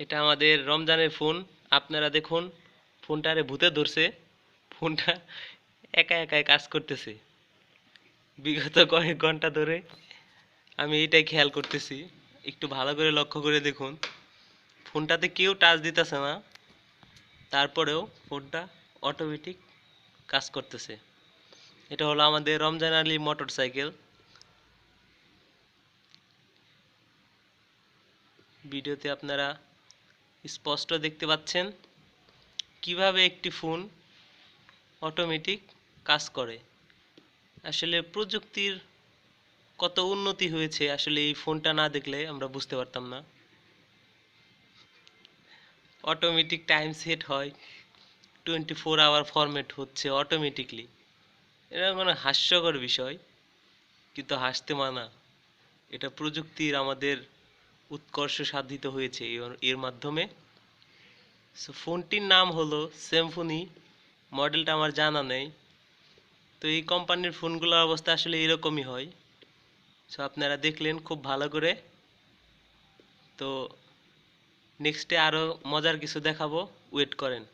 এটা আমাদের রমজানের ফোন। আপনারা দেখুন ফোনটারে ভূতে ধরছে। ফোনটা একা একাই কাজ করতেছে। বিগত কয়েক ঘণ্টা ধরে আমি এটাই খেয়াল করতেছি। একটু ভালো করে লক্ষ্য করে দেখুন। ফোনটাতে কেউ টাচ দিতেছে না। তারপরেও ফোনটা অটোমেটিক কাজ করতেছে। এটা হলো আমাদের রমজান আলী মোটর সাইকেল। ভিডিওতে আপনারা স্পষ্ট দেখতে পাচ্ছেন কীভাবে একটি ফোন অটোমেটিক কাজ করে। আসলে প্রযুক্তির কত উন্নতি হয়েছে আসলে এই ফোনটা না দেখলে আমরা বুঝতে পারতাম না। অটোমেটিক টাইম সেট হয় টোয়েন্টি ফোর আওয়ার ফরম্যাট হচ্ছে অটোমেটিকলি এটা কোনো হাস্যকর বিষয়, কিন্তু হাসতে মানা। এটা প্রযুক্তির আমাদের উৎকর্ষ সাধিত হয়েছে এর- মাধ্যমে। সো ফোনটির নাম হলো স্যামফোনি মডেলটা আমার জানা নেই। তো এই কোম্পানির ফোনগুলোর অবস্থা আসলে এরকমই হয়। সো আপনারা দেখলেন খুব ভালো করে। তো নেক্সটে আরও মজার কিছু দেখাবো। ওয়েট করেন।